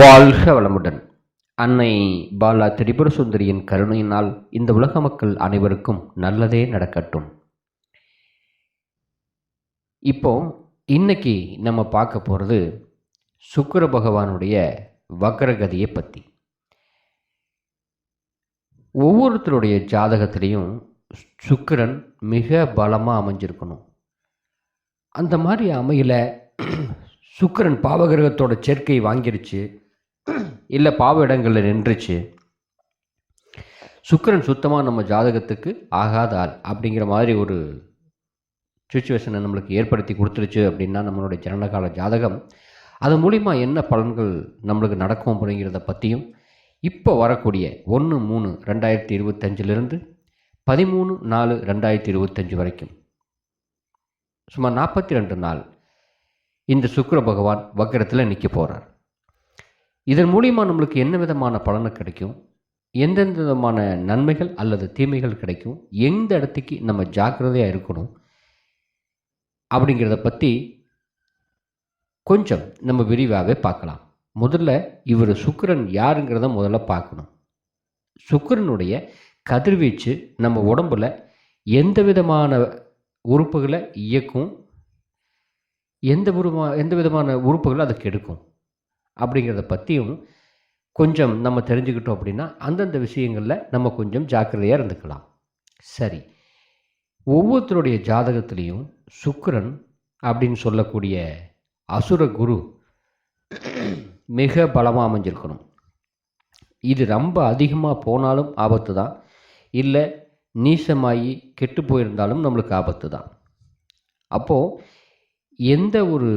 வாழ்க வளமுடன். அன்னை பாலா திரிபுர சுந்தரியின் கருணையினால் இந்த உலக மக்கள் அனைவருக்கும் நல்லதே நடக்கட்டும். இப்போ இன்னைக்கு நம்ம பார்க்க போகிறது சுக்கிர பகவானுடைய வக்ரகதியை பற்றி ஒவ்வொருத்தருடைய ஜாதகத்திலையும் சுக்கிரன் மிக பலமாக அமைஞ்சிருக்கணும். அந்த மாதிரி அமையல சுக்கிரன் பாவகிரகத்தோட சேர்க்கை வாங்கிருச்சு. இல்லை பாவ இடங்களில் நின்றுச்சு. சுக்கரன் சுத்தமாக நம்ம ஜாதகத்துக்கு ஆகாத ஆள் அப்படிங்கிற மாதிரி ஒரு சுச்சுவேஷனை நம்மளுக்கு ஏற்படுத்தி கொடுத்துருச்சு அப்படின்னா நம்மளுடைய ஜனனகால ஜாதகம். அது மூலிமா என்ன பலன்கள் நம்மளுக்கு நடக்கும் அப்படிங்கிறத பற்றியும் இப்போ வரக்கூடிய ஒன்று மூணு ரெண்டாயிரத்தி இருபத்தஞ்சிலிருந்து பதிமூணு நாலு ரெண்டாயிரத்தி இருபத்தஞ்சி வரைக்கும். சுமார் நாற்பத்தி ரெண்டு நாள் இந்த சுக்கர பகவான் வக்கரத்தில் நிற்க போகிறார் இதன் மூலிமா நம்மளுக்கு என்ன விதமான பலனை கிடைக்கும்? எந்தெந்த விதமான நன்மைகள் அல்லது தீமைகள் கிடைக்கும்? எந்த இடத்துக்கு நம்ம ஜாக்கிரதையாக இருக்கணும்? அப்படிங்கிறத பற்றி கொஞ்சம் நம்ம விரிவாகவே பார்க்கலாம். முதல்ல இவர் சுக்கிரன் யாருங்கிறத முதல்ல பார்க்கணும். சுக்கிரனுடைய கதிர்வீச்சு நம்ம உடம்பில் எந்த விதமான உறுப்புகளை இயக்கும்? எந்த உருமா எந்த விதமான உறுப்புகளை அதை கெடுக்கும்? அப்படிங்கிறத பற்றியும் கொஞ்சம் நம்ம தெரிஞ்சுக்கிட்டோம் அப்படின்னா அந்தந்த விஷயங்களில் நம்ம கொஞ்சம் ஜாக்கிரதையாக இருந்துக்கலாம். சரி. ஒவ்வொருத்தருடைய ஜாதகத்திலையும் சுக்கரன் அப்படின்னு சொல்லக்கூடிய அசுர குரு மிக பலமாக அமைஞ்சிருக்கணும். இது ரொம்ப அதிகமாக போனாலும் ஆபத்து தான். இல்லை நீசமாகி கெட்டு போயிருந்தாலும் நம்மளுக்கு ஆபத்து தான். அப்போது எந்த ஒரு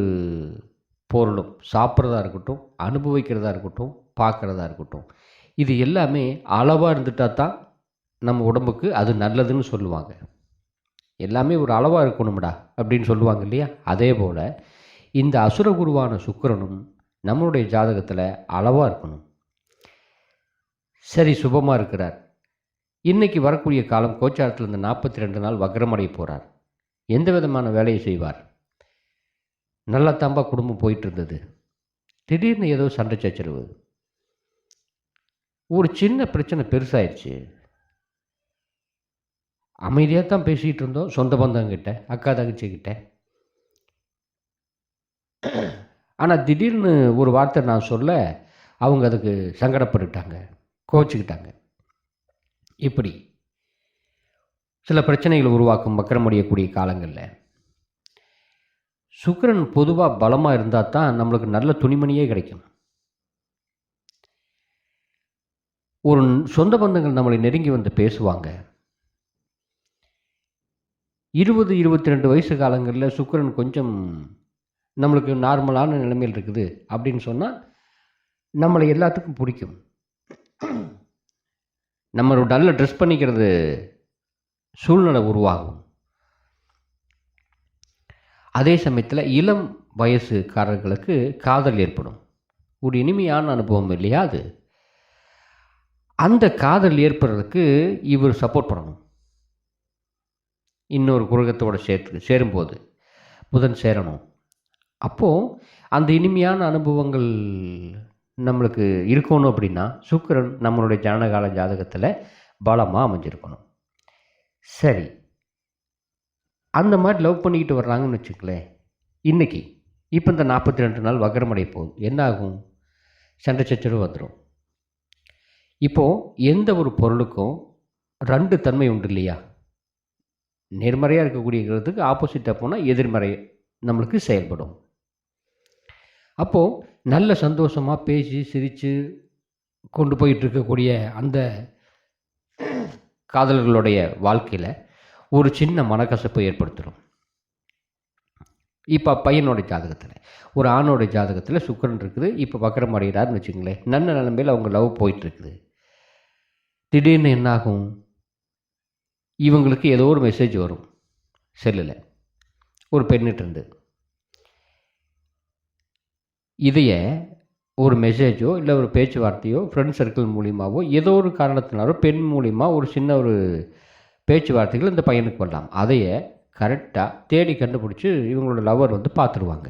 பொருளும் சாப்பிட்றதா இருக்கட்டும் அனுபவிக்கிறதா இருக்கட்டும் பார்க்குறதா இருக்கட்டும். இது எல்லாமே அளவாக இருந்துட்டால் தான் நம்ம உடம்புக்கு அது நல்லதுன்னு சொல்லுவாங்க. எல்லாமே ஒரு அளவாக இருக்கணும்டா அப்படின்னு சொல்லுவாங்க இல்லையா? அதே போல் இந்த அசுர குருவான சுக்கரனும் நம்மளுடைய ஜாதகத்தில் அளவாக இருக்கணும். சரி சுபமாக இருக்கிறார். இன்னைக்கு வரக்கூடிய காலம் கோச்சாரத்தில் இந்த நாற்பத்தி ரெண்டு நாள் வக்ரமடைய போகிறார் எந்த விதமான வேலையை செய்வார்? நல்லா தாம்பா குடும்பம் போயிட்டு இருந்தது திடீர்னு ஏதோ சண்டை சச்சரவு. ஒரு சின்ன பிரச்சனை பெருசாயிடுச்சு அமைதியாக தான் பேசிகிட்டு இருந்தோம் சொந்த பந்தங்கிட்ட அக்கா தங்கச்சிக்கிட்ட. ஆனால் திடீர்னு ஒரு வார்த்தை நான் சொல்ல அவங்க அதுக்கு சங்கடப்பட்டுட்டாங்க கோச்சிக்கிட்டாங்க இப்படி சில பிரச்சனைகள் உருவாக்கும் வக்கரமடையக்கூடிய காலங்களில். சுக்கரன் பொதுவாக பலமாக இருந்தால் தான் நம்மளுக்கு நல்ல துணிமணியே கிடைக்கும் ஒரு சொந்த பந்தங்கள் நம்மளை நெருங்கி வந்து பேசுவாங்க. இருபது இருபத்தி ரெண்டு வயசு காலங்களில் சுக்கிரன் கொஞ்சம் நம்மளுக்கு நார்மலான நிலைமையில் இருக்குது அப்படின்னு சொன்னால் நம்மளை எல்லாத்துக்கும் பிடிக்கும். நம்ம ஒரு நல்ல ட்ரெஸ் பண்ணிக்கிறது சூழ்நிலை உருவாகும். அதே சமயத்தில் இளம் வயசுக்காரர்களுக்கு காதல் ஏற்படும். ஒரு இனிமையான அனுபவம் இல்லையா அது? அந்த காதல் ஏற்படுறதுக்கு இவர் சப்போர்ட் பண்ணணும். இன்னொரு குரகத்தோடு சேர்த்து சேரும்போது புதன் சேரணும். அப்போது அந்த இனிமையான அனுபவங்கள் நம்மளுக்கு இருக்கணும் அப்படின்னா சுக்கிரன் நம்மளுடைய ஜனகால ஜாதகத்தில் பலமாக அமைஞ்சிருக்கணும். சரி அந்த மாதிரி லவ் பண்ணிக்கிட்டு வர்றாங்கன்னு வச்சுக்கலேன் இன்றைக்கி இப்போ இந்த நாற்பத்தி ரெண்டு நாள் வக்கரமடைய போகுது. என்ன ஆகும்? சண்டை சச்சரவு வந்துடும் இப்போது எந்த ஒரு பொருளுக்கும் ரெண்டு தன்மை உண்டு இல்லையா? நேர்மறையாக இருக்கக்கூடியதுக்கு ஆப்போசிட்டாக போனால் எதிர்மறை நம்மளுக்கு செயல்படும். அப்போது நல்ல சந்தோஷமாக பேசி சிரித்து கொண்டு போயிட்டு இருக்கக்கூடிய அந்த காதலர்களுடைய வாழ்க்கையில் ஒரு சின்ன மனக்கசப்பை ஏற்படுத்திடும் இப்போ பையனோட ஜாதகத்தில் ஒரு ஆணோட ஜாதகத்தில் சுக்கரன் இருக்குது இப்போ வக்கரம் அடைகிறாருன்னு வச்சுங்களேன் நல்ல நிலைமையில் அவங்க லவ் போயிட்டுருக்குது. திடீர்னு என்னாகும்? இவங்களுக்கு ஏதோ ஒரு மெசேஜ் வரும் செல்லில். ஒரு பெண்ணிட்டிருந்து இதைய ஒரு மெசேஜோ இல்லை ஒரு பேச்சுவார்த்தையோ ஃப்ரெண்ட் சர்க்கிள் மூலியமாகவோ ஏதோ ஒரு காரணத்தினாலோ பெண் மூலிமா ஒரு சின்ன ஒரு பேச்சுவார்த்தைகள் இந்த பையனுக்கு வரலாம். அதையே கரெக்டாக தேடி கண்டுபிடிச்சி இவங்களோட லவர் வந்து பார்த்துருவாங்க.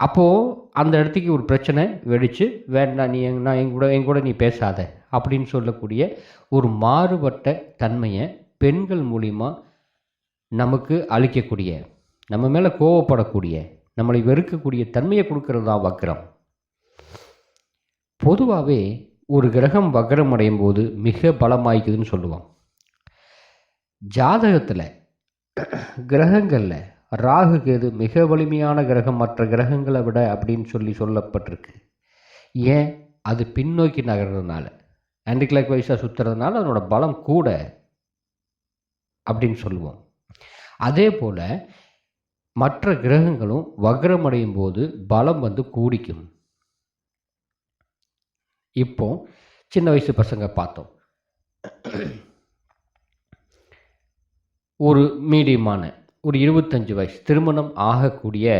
அப்போது அந்த இடத்துக்கு ஒரு பிரச்சனை வெடித்து வேண்டாம் நீ எங் நான் என் கூட என் கூட நீ பேசாத அப்படின்னு சொல்லக்கூடிய ஒரு மாறுபட்ட தன்மையை பெண்கள் மூலிமா நமக்கு அளிக்கக்கூடிய நம்ம மேலே கோவப்படக்கூடிய நம்மளை வெறுக்கக்கூடிய தன்மையை கொடுக்கறது தான் வக்கரம் பொதுவாகவே ஒரு கிரகம் வக்ரம் அடையும் போது மிக பலமாய்க்குதுன்னு சொல்லுவோம் ஜாதகத்தில் கிரகங்களில் ராகு கேது மிக வலிமையான கிரகம் மற்ற கிரகங்களை விட அப்படின்னு சொல்லி சொல்லப்பட்டிருக்கு. ஏன்? அது பின்னோக்கி நகர்றதுனால. ஆன்டி கிளாக் வைஸாக சுற்றுறதுனால அதனோட பலம் கூட அப்படின்னு சொல்லுவோம். அதே போல் மற்ற கிரகங்களும் வக்ரம் அடையும் போது பலம் வந்து கூடிக்கும். இப்போ சின்ன வயசு பசங்க பார்த்தோம். ஒரு மீடியமான ஒரு இருபத்தஞ்சி வயசு திருமணம் ஆகக்கூடிய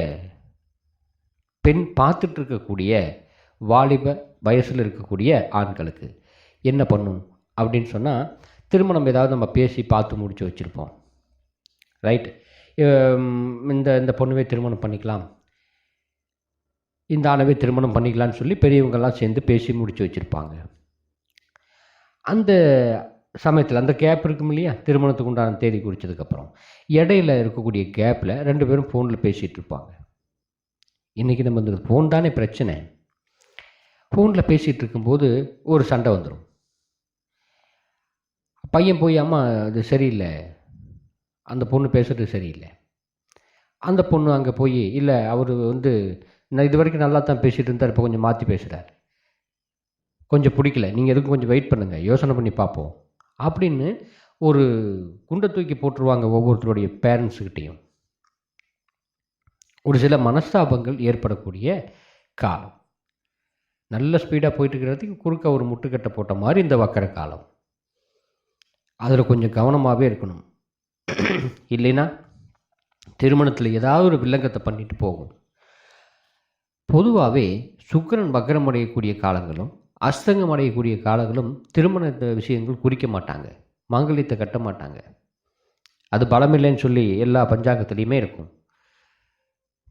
பெண் பார்த்துட்டு இருக்கக்கூடிய வாலிப வயசில் இருக்கக்கூடிய ஆண்களுக்கு என்ன பண்ணும் அப்படின்னு சொன்னால் திருமணம் ஏதாவது நம்ம பேசி பார்த்து முடிச்சு வச்சுருப்போம். ரைட் இந்த இந்த பொண்ணுவே திருமணம் பண்ணிக்கலாம். இந்த ஆணவே திருமணம் பண்ணிக்கலாம்னு சொல்லி பெரியவங்கெல்லாம் சேர்ந்து பேசி முடித்து வச்சுருப்பாங்க. அந்த சமயத்தில் அந்த கேப் இருக்கும் இல்லையா? திருமணத்துக்கு உண்டான தேதி குறித்ததுக்கப்புறம் இடையில இருக்கக்கூடிய கேப்பில் ரெண்டு பேரும் ஃபோனில் பேசிகிட்டு இருப்பாங்க. இன்றைக்கி நம்ம இந்த ஃபோன் தானே பிரச்சனை. ஃபோனில் பேசிகிட்டு இருக்கும்போது ஒரு சண்டை வந்துடும் பையன் போய் அம்மா அது சரியில்லை. அந்த பொண்ணு பேசுகிறது சரியில்லை. அந்த பொண்ணு அங்கே போய் இல்லை அவர் வந்து நான் இது வரைக்கும் நல்லா தான் பேசிகிட்டு இருந்தார் இப்போ கொஞ்சம் மாற்றி பேசுகிறார் கொஞ்சம் பிடிக்கல. நீங்கள் எதுக்கும் கொஞ்சம் வெயிட் பண்ணுங்கள் யோசனை பண்ணி பார்ப்போம். அப்படின்னு ஒரு குண்டை தூக்கி போட்டுருவாங்க ஒவ்வொருத்தருடைய பேரண்ட்ஸுக்கிட்டேயும் ஒரு சில மனஸ்தாபங்கள் ஏற்படக்கூடிய காலம். நல்ல ஸ்பீடாக போயிட்டுருக்கிறதுக்கு குறுக்க ஒரு முட்டுக்கட்டை போட்ட மாதிரி இந்த வக்கர காலம். அதில் கொஞ்சம் கவனமாகவே இருக்கணும். இல்லைன்னா திருமணத்தில் ஏதாவது ஒரு வில்லங்கத்தை பண்ணிட்டு போகும். பொதுவாகவே சுக்கரன் வக்கரம் அடையக்கூடிய காலங்களும் அஸ்தங்கம் அடையக்கூடிய காலங்களும் திருமண விஷயங்கள் குறிக்க மாட்டாங்க. மாங்கல்யத்தை கட்ட மாட்டாங்க. அது பலமில்லைன்னு சொல்லி எல்லா பஞ்சாங்கத்துலேயுமே இருக்கும்.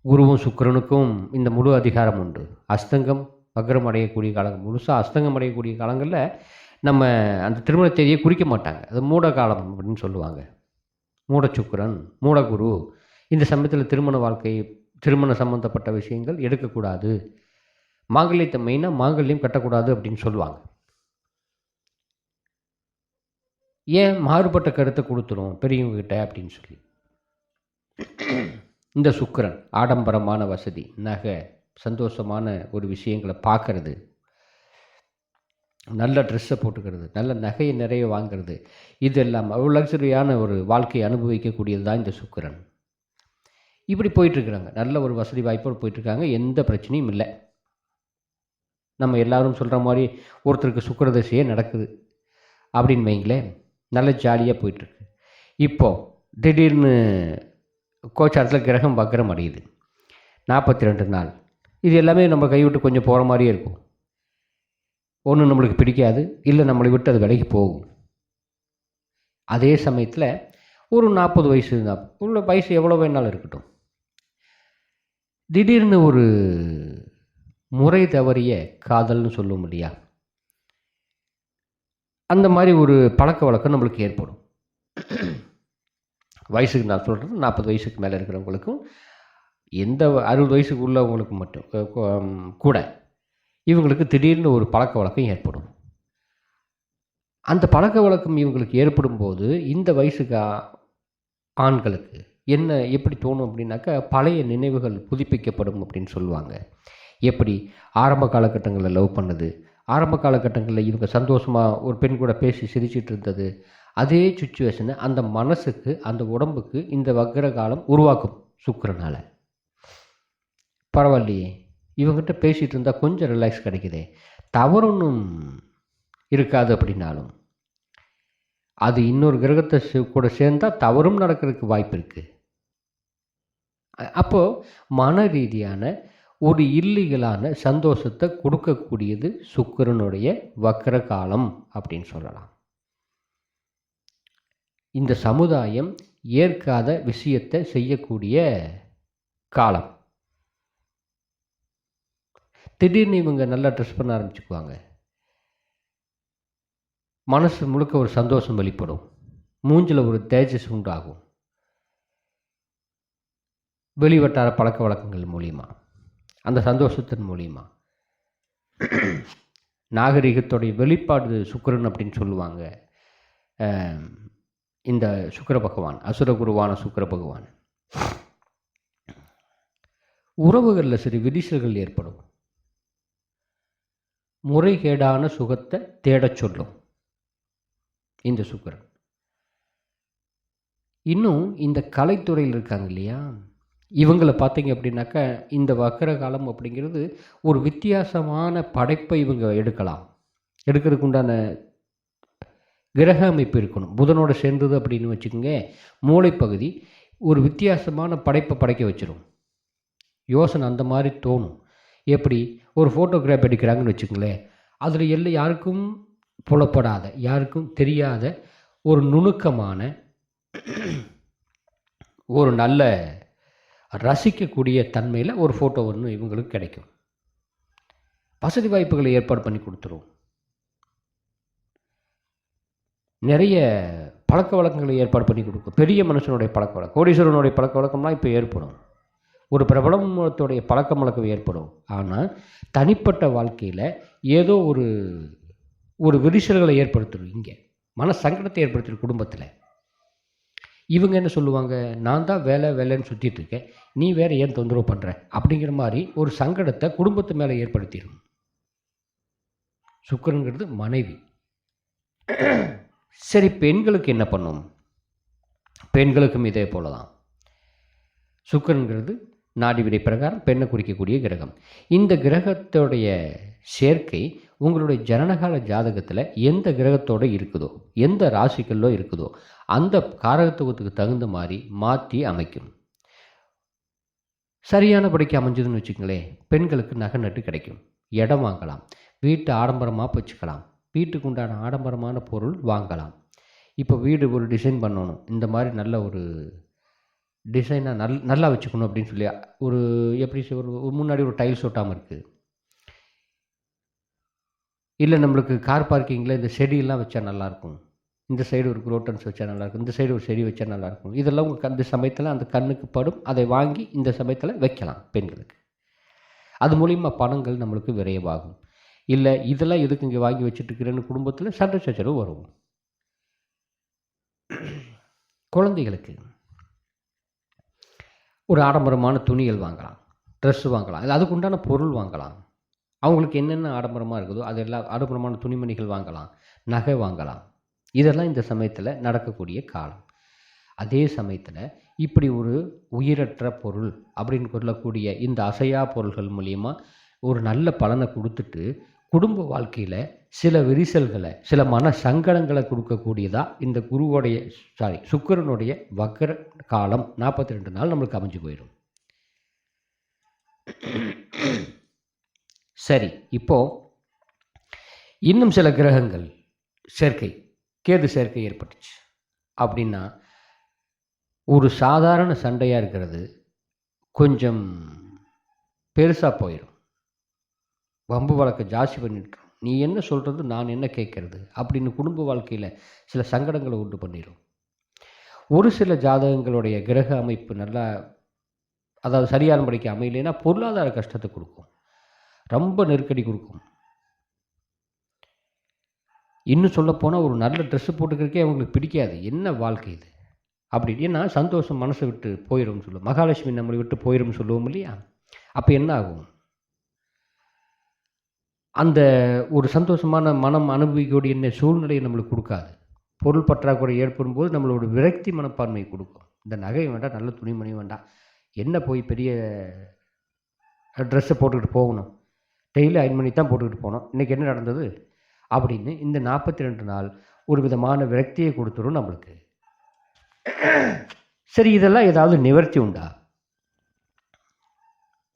குருவும் சுக்கிரனுக்கும் இந்த முழு அதிகாரம் உண்டு. அஸ்தங்கம் வக்ரம் அடையக்கூடிய காலங்கள் முழுசாக அஸ்தங்கம் அடையக்கூடிய காலங்களில் நம்ம அந்த திருமண தேதியை குறிக்க மாட்டாங்க. அது மூட காலம் அப்படின்னு சொல்லுவாங்க. மூடச்சுக்கிரன் மூடகுரு இந்த சமயத்தில் திருமண வாழ்க்கை திருமண சம்பந்தப்பட்ட விஷயங்கள் எடுக்கக்கூடாது. மாங்கல்யத்தை மெயினாக மாங்கல்யம் கட்டக்கூடாது அப்படின்னு சொல்லுவாங்க. ஏன் மாறுபட்ட கருத்தை கொடுத்துரும் பெரியவங்ககிட்ட அப்படின்னு சொல்லி. இந்த சுக்கிரன் ஆடம்பரமான வசதி நகை சந்தோஷமான ஒரு விஷயங்களை பார்க்கறது. நல்ல ட்ரெஸ்ஸை போட்டுக்கிறது நல்ல நகையை நிறைய வாங்கிறது. இது எல்லாம் லக்ஸரியான ஒரு வாழ்க்கையை அனுபவிக்கக்கூடியது தான் இந்த சுக்கிரன். இப்படி போயிட்டுருக்குறாங்க. நல்ல ஒரு வசதி வாய்ப்போடு போயிட்டுருக்காங்க. எந்த பிரச்சனையும் இல்லை. நம்ம எல்லாரும் சொல்கிற மாதிரி ஒருத்தருக்கு சுக்கரதசையே நடக்குது அப்படின்னு வைங்களேன். நல்ல ஜாலியாக போயிட்டுருக்கு. இப்போது திடீர்னு கோச்சாரத்தில் கிரகம் வக்கரம் அடையுது. நாற்பத்தி ரெண்டு நாள். இது எல்லாமே நம்ம கைவிட்டு கொஞ்சம் போகிற மாதிரியே இருக்கும். ஒன்று நம்மளுக்கு பிடிக்காது. இல்லை நம்மளை விட்டு அது விலைக்கு போகும். அதே சமயத்தில் ஒரு நாற்பது வயசு உள்ள வயசு எவ்வளோ வேணாலும் இருக்கட்டும். திடீர்னு ஒரு முறை தவறிய காதல்னு சொல்லும் இல்லையா? அந்த மாதிரி ஒரு பழக்க வழக்கம் நம்மளுக்கு ஏற்படும். வயசுக்கு நான் சொல்கிறது நாற்பது வயசுக்கு மேலே இருக்கிறவங்களுக்கும் எந்த அறுபது வயசுக்கு உள்ளவங்களுக்கு மட்டும் கூட இவங்களுக்கு திடீர்னு ஒரு பழக்க வழக்கம் ஏற்படும். அந்த பழக்க வழக்கம் இவங்களுக்கு ஏற்படும் போது இந்த வயசுக்கு ஆண்களுக்கு என்ன எப்படி தோணும் அப்படின்னாக்கா பழைய நினைவுகள் புதுப்பிக்கப்படும் அப்படின்னு சொல்லுவாங்க. எப்படி? ஆரம்ப காலகட்டங்களில் லவ் பண்ணது. ஆரம்ப காலகட்டங்களில் இவங்க சந்தோஷமாக ஒரு பெண் கூட பேசி சிரிச்சிட்டு இருந்தது. அதே சுச்சுவேஷனை அந்த மனசுக்கு அந்த உடம்புக்கு இந்த வக்கர காலம் உருவாக்கும் சுக்கரனால். பரவாயில்லையே. இவங்ககிட்ட பேசிகிட்டு இருந்தால் கொஞ்சம் ரிலாக்ஸ் கிடைக்குதே. தவறொன்றும் இருக்காது அப்படின்னாலும். அது இன்னொரு கிரகத்தை கூட சேர்ந்தால் தவறும் நடக்கிறதுக்கு வாய்ப்பு இருக்குது அப்போது மன ரீதியான ஒரு இல்லீகலான சந்தோஷத்தை கொடுக்கக்கூடியது சுக்கரனுடைய வக்கர காலம் அப்படின்னு சொல்லலாம். இந்த சமுதாயம் ஏற்காத விஷயத்தை செய்யக்கூடிய காலம். திடீர்னு இவங்க நல்லா ட்ரெஸ் பண்ண ஆரம்பிச்சுக்குவாங்க. மனசு முழுக்க ஒரு சந்தோஷம் வெளிப்படும். மூஞ்சில் ஒரு தேஜஸ் உண்டாகும். வெளிவட்டார பழக்க வழக்கங்கள் மூலியமாக அந்த சந்தோஷத்தின் மூலியமாக நாகரிகத்துடைய வெளிப்பாடு சுக்கிரன் அப்படின்னு சொல்லுவாங்க. இந்த சுக்கிர பகவான் அசுரகுருவான சுக்கிர பகவான். உறவுகளில் சிறு விரிசல்கள் ஏற்படும். முறைகேடான சுகத்தை தேடச் சொல்லும் இந்த சுக்கிரன். இன்னும் இந்த கலைத்துறையில் இருக்காங்க இல்லையா? இவங்களை பார்த்தீங்க அப்படின்னாக்கா இந்த வக்கர காலம் அப்படிங்கிறது ஒரு வித்தியாசமான படைப்பை இவங்க எடுக்கலாம். எடுக்கிறதுக்கு உண்டான கிரக அமைப்பு இருக்கணும். புதனோட சேர்ந்தது அப்படின்னு வச்சுக்கோங்க மூளைப்பகுதி ஒரு வித்தியாசமான படைப்பை படைக்க வச்சிடும் யோசனை அந்த மாதிரி தோணும். எப்படி? ஒரு ஃபோட்டோகிராஃப் எடுக்கிறாங்கன்னு வச்சுக்கோங்களேன் அதில் எல்லாம் யாருக்கும் புலப்படாத யாருக்கும் தெரியாத ஒரு நுணுக்கமான ஒரு நல்ல ரசிக்கக்கூடிய தன்மையில் ஒரு ஃபோட்டோ ஒன்று இவங்களுக்கு கிடைக்கும். வசதி வாய்ப்புகளை ஏற்பாடு பண்ணி கொடுத்துரும். நிறைய பழக்க வழக்கங்களை ஏற்பாடு பண்ணி கொடுக்கும். பெரிய மனுஷனுடைய பழக்க வழக்கம். கோடீஸ்வரனுடைய பழக்க வழக்கம்லாம் இப்போ ஏற்படும். ஒரு பிரபலத்துடைய பழக்க வழக்கம் ஏற்படும். ஆனால் தனிப்பட்ட வாழ்க்கையில் ஏதோ ஒரு ஒரு விரிசல்களை ஏற்படுத்திடும் இங்கே. மன சங்கடத்தை ஏற்படுத்திடும் குடும்பத்தில். இவங்க என்ன சொல்லுவாங்க? நான் தான் வேலை வேலைன்னு சுற்றிட்டு இருக்கேன். நீ வேற ஏன் தொந்தரவு பண்ணுற அப்படிங்கிற மாதிரி ஒரு சங்கடத்தை குடும்பத்து மேலே ஏற்படுத்திடும் சுக்கரங்கிறது மனைவி. சரி பெண்களுக்கு என்ன பண்ணும்? பெண்களுக்கும் இதே போல தான் சுக்கரங்கிறது நாடி விடை பிரகாரம் பெண்ணை குறிக்கக்கூடிய கிரகம். இந்த கிரகத்தோடைய சேர்க்கை உங்களுடைய ஜனனகால ஜாதகத்தில் எந்த கிரகத்தோட இருக்குதோ எந்த ராசிகளோ இருக்குதோ அந்த காரகத்துவத்துக்கு தகுந்த மாதிரி மாற்றி அமைக்கும். சரியான படிக்க அமைஞ்சதுன்னு வச்சுக்கங்களேன் பெண்களுக்கு நகை நட்டு கிடைக்கும். இடம் வாங்கலாம். வீட்டை ஆடம்பரமாக வச்சுக்கலாம் வீட்டுக்கு உண்டான ஆடம்பரமான பொருள் வாங்கலாம். இப்போ வீடு ஒரு டிசைன் பண்ணணும். இந்த மாதிரி நல்ல ஒரு டிசைனாக நல் நல்லா வச்சுக்கணும் அப்படின்னு சொல்லி ஒரு எப்படி ஒரு ஒரு முன்னாடி ஒரு டைல்ஸ் ஒட்டாமல் இருக்குது இல்லை நம்மளுக்கு கார் பார்க்கிங்கில் இந்த செடியெல்லாம் வச்சா நல்லாயிருக்கும். இந்த சைடு ஒரு குரோட்டன்ஸ் வச்சா நல்லாயிருக்கும். இந்த சைடு ஒரு செடி வச்சா நல்லாயிருக்கும். இதெல்லாம் உங்கள் அந்த சமயத்தில் அந்த கண்ணுக்கு படும். அதை வாங்கி இந்த சமயத்தில் வைக்கலாம் பெண்களுக்கு. அது மூலிமா பணங்கள் நம்மளுக்கு விரைவாகும். இல்லை இதெல்லாம் எதுக்கு இங்கே வாங்கி வச்சுட்டுருக்கிறேன்னு குடும்பத்தில் சண்டை சச்சரவு வரும். குழந்தைகளுக்கு ஒரு ஆடம்பரமான துணிகள் வாங்கலாம். ட்ரெஸ் வாங்கலாம். இல்லை அதுக்கு உண்டான பொருள் வாங்கலாம். அவங்களுக்கு என்னென்ன ஆடம்பரமாக இருக்குதோ அதெல்லாம் ஆடம்பரமான துணிமணிகள் வாங்கலாம் நகை வாங்கலாம். இதெல்லாம் இந்த சமயத்தில் நடக்கக்கூடிய காலம். அதே சமயத்தில் இப்படி ஒரு உயிரற்ற பொருள் அப்படின்னு சொல்லக்கூடிய இந்த அசையா பொருள்கள் மூலியமா ஒரு நல்ல பலனை கொடுத்துட்டு குடும்ப வாழ்க்கையில் சில விரிசல்களை சில மன சங்கடங்களை கொடுக்கக்கூடியதாக இந்த குருவோடைய சாரி சுக்கிரனுடைய வக்கர காலம் நாற்பத்தி ரெண்டு நாள் நம்மளுக்கு அமைஞ்சு போயிடும். சரி இப்போ இன்னும் சில கிரகங்கள் சேர்க்கை கேது சேர்க்கை ஏற்பட்டுச்சு. அப்படின்னா ஒரு சாதாரண சண்டையாக இருக்கிறது கொஞ்சம் பெருசாக போயிடும் வம்பு வழக்க ஜாஸ்தி பண்ணிட்டு நீ என்ன சொல்கிறது நான் என்ன கேட்கறது அப்படின்னு குடும்ப வாழ்க்கையில் சில சங்கடங்களை உண்டு பண்ணிடும் ஒரு சில ஜாதகங்களுடைய கிரக அமைப்பு நல்லா அதாவது சரியான படிக்க அமையலைன்னா பொருளாதார கஷ்டத்தை கொடுக்கும். ரொம்ப நெருக்கடி கொடுக்கும். இன்னும் சொல்லப்போனால் ஒரு நல்ல ட்ரெஸ்ஸு போட்டுக்கிறக்கே அவங்களுக்கு பிடிக்காது. என்ன வாழ்க்கை இது? அப்படி ஏன்னா சந்தோஷம் மனசை விட்டு போயிடும்னு சொல்லுவோம். மகாலட்சுமி நம்மளை விட்டு போயிடும்னு சொல்லுவோம் இல்லையா? அப்போ என்ன ஆகும்? அந்த ஒரு சந்தோஷமான மனம் அனுபவிக்கக்கூடிய சூழ்நிலையை நம்மளுக்கு கொடுக்காது. பொருள் பற்றாக்குறை ஏற்படும் போது நம்மளோட விரக்தி மனப்பான்மை கொடுக்கும். இந்த நகை வேண்டாம் நல்ல துணிமணி வேண்டாம். என்ன போய் பெரிய ட்ரெஸ்ஸை போட்டுக்கிட்டு போகணும்? டெய்லி அயன் பண்ணி தான் போட்டுக்கிட்டு போனோம். இன்றைக்கி என்ன நடந்தது? அப்படின்னு இந்த நாற்பத்தி ரெண்டு நாள் ஒரு விதமான விரக்தியை கொடுத்துரும் நம்மளுக்கு. சரி இதெல்லாம் ஏதாவது நிவர்த்தி உண்டா?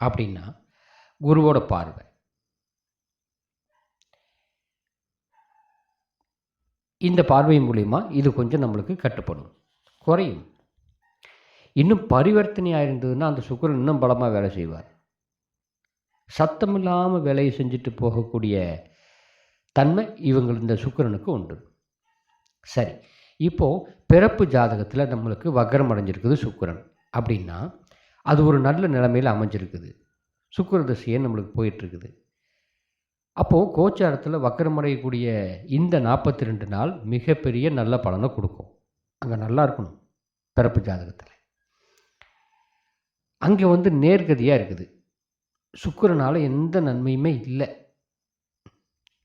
அப்படின்னா குருவோட பார்வை. இந்த பார்வை மூலிமா இது கொஞ்சம் நம்மளுக்கு கட்டுப்படும். குறையும். இன்னும் பரிவர்த்தனையாக இருந்ததுன்னா அந்த சுக்கரன் இன்னும் பலமாக வேலை செய்வார். சத்தமில்லாமல் வேலையை செஞ்சுட்டு போகக்கூடிய தன்மை இவங்க இந்த சுக்கரனுக்கு உண்டு. சரி இப்போது பிறப்பு ஜாதகத்தில் நம்மளுக்கு வக்கரம் அடைஞ்சிருக்குது சுக்கரன். அப்படின்னா அது ஒரு நல்ல நிலைமையில் அமைஞ்சிருக்குது. சுக்கிர தசையே நம்மளுக்கு போயிட்டுருக்குது. அப்போது கோச்சாரத்தில் வக்கரமடையக்கூடிய இந்த நாற்பத்தி ரெண்டு நாள் மிகப்பெரிய நல்ல பலனை கொடுக்கும். அங்கே நல்லா இருக்கணும் பிறப்பு ஜாதகத்தில். அங்கே வந்து நேர்கதியாக இருக்குது. சுக்கரனால் எந்த நன்மையுமே இல்லை.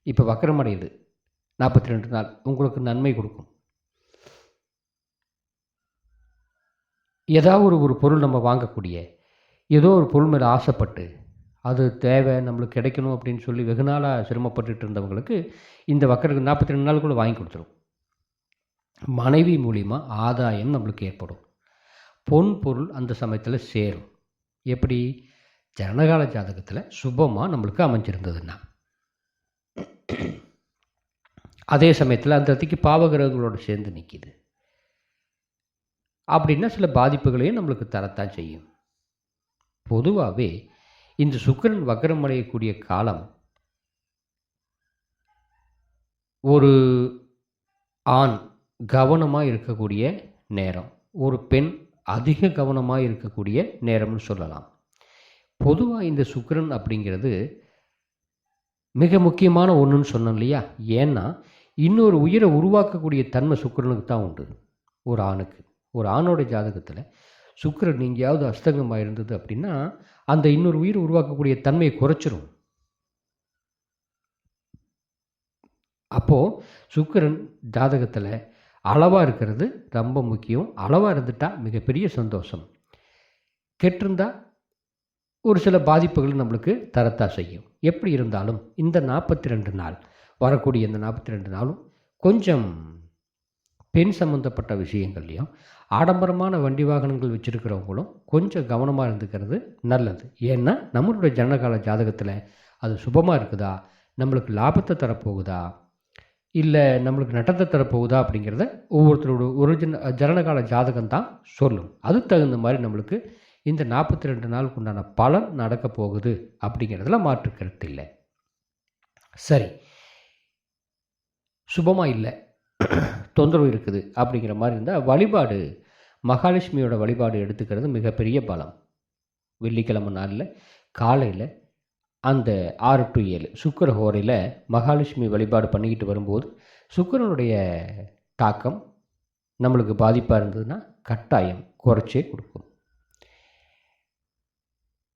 இப்போ வக்கரமடையுது. நாற்பத்தி ரெண்டு நாள் உங்களுக்கு நன்மை கொடுக்கும். ஏதாவது ஒரு ஒரு பொருள் நம்ம வாங்கக்கூடிய ஏதோ ஒரு பொருள் மேலே ஆசைப்பட்டு அது தேவை நம்மளுக்கு கிடைக்கணும் அப்படின்னு சொல்லி வெகு நாளாக சிரமப்பட்டுட்டு இருந்தவங்களுக்கு இந்த வக்கருக்கு நாற்பத்தி ரெண்டு நாளுக்குள்ளே வாங்கி கொடுத்துரும். மனைவி மூலிமா ஆதாயம் நம்மளுக்கு ஏற்படும். பொன் பொருள் அந்த சமயத்தில் சேரும். எப்படி? ஜனகால ஜாதகத்தில் சுபமாக நம்மளுக்கு அமைஞ்சிருந்ததுன்னா. அதே சமயத்தில் அந்த இடத்துக்கு பாவகிரகங்களோடு சேர்ந்து நிற்கிது அப்படின்னா சில பாதிப்புகளையும் நம்மளுக்கு தரத்தான் செய்யும். பொதுவாகவே இந்த சுக்கிரன் வக்கரம் அடையக்கூடிய காலம் ஒரு ஆண் கவனமாக இருக்கக்கூடிய நேரம் ஒரு பெண் அதிக கவனமாக இருக்கக்கூடிய நேரம்னு சொல்லலாம். பொதுவாக இந்த சுக்கிரன் அப்படிங்கிறது மிக முக்கியமான ஒன்றுன்னு சொன்னோம் இல்லையா? ஏன்னா இன்னொரு உயிரை உருவாக்கக்கூடிய தன்மை சுக்கிரனுக்கு தான் உண்டு. ஒரு ஆணுக்கு. ஒரு ஆணோட ஜாதகத்தில் சுக்கிரன் எங்கேயாவது அஸ்தங்கமாக இருந்தது அப்படின்னா அந்த இன்னொரு உயிர் உருவாக்கக்கூடிய தன்மையை குறைச்சிரும். அப்போது சுக்கிரன் ஜாதகத்தில் அளவாக இருக்கிறது ரொம்ப முக்கியம். அளவாக இருந்துட்டால் மிகப்பெரிய சந்தோஷம். கெட்டிருந்தால் ஒரு சில பாதிப்புகள் நம்மளுக்கு தரத்தா செய்யும். எப்படி இருந்தாலும் இந்த நாற்பத்தி ரெண்டு நாள் வரக்கூடிய இந்த நாற்பத்தி ரெண்டு நாளும் கொஞ்சம் பெண் சம்மந்தப்பட்ட விஷயங்கள்லையும் ஆடம்பரமான வண்டி வாகனங்கள் வச்சுருக்கிறவங்களும் கொஞ்சம் கவனமாக இருந்துக்கிறது நல்லது. ஏன்னா நம்மளுடைய ஜனகால ஜாதகத்தில் அது சுபமாக இருக்குதா? நம்மளுக்கு லாபத்தை தரப்போகுதா? இல்லை நம்மளுக்கு நட்டத்தை தரப்போகுதா அப்படிங்கிறத ஒவ்வொருத்தரோட ஒரிஜினல் ஜனகால ஜாதகம் தான் சொல்லும். அது தகுந்த மாதிரி நம்மளுக்கு இந்த நாற்பத்தி ரெண்டு நாளுக்கு உண்டான பலன் நடக்க போகுது அப்படிங்கிறதுல மாற்று கருத்து இல்லை. சரி. சுபமாக இல்லை. தொந்தரவு இருக்குது அப்படிங்கிற மாதிரி இருந்தால் வழிபாடு மகாலட்சுமியோட வழிபாடு எடுத்துக்கிறது மிகப்பெரிய பலம். வெள்ளிக்கிழமை நாளில் காலையில் அந்த ஆறு டு ஏழு சுக்கர ஹோரையில் மகாலட்சுமி வழிபாடு பண்ணிக்கிட்டு வரும்போது சுக்கரனுடைய தாக்கம் நம்மளுக்கு பாதிப்பாக இருந்ததுன்னா கட்டாயம் குறைச்சே கொடுக்கும்.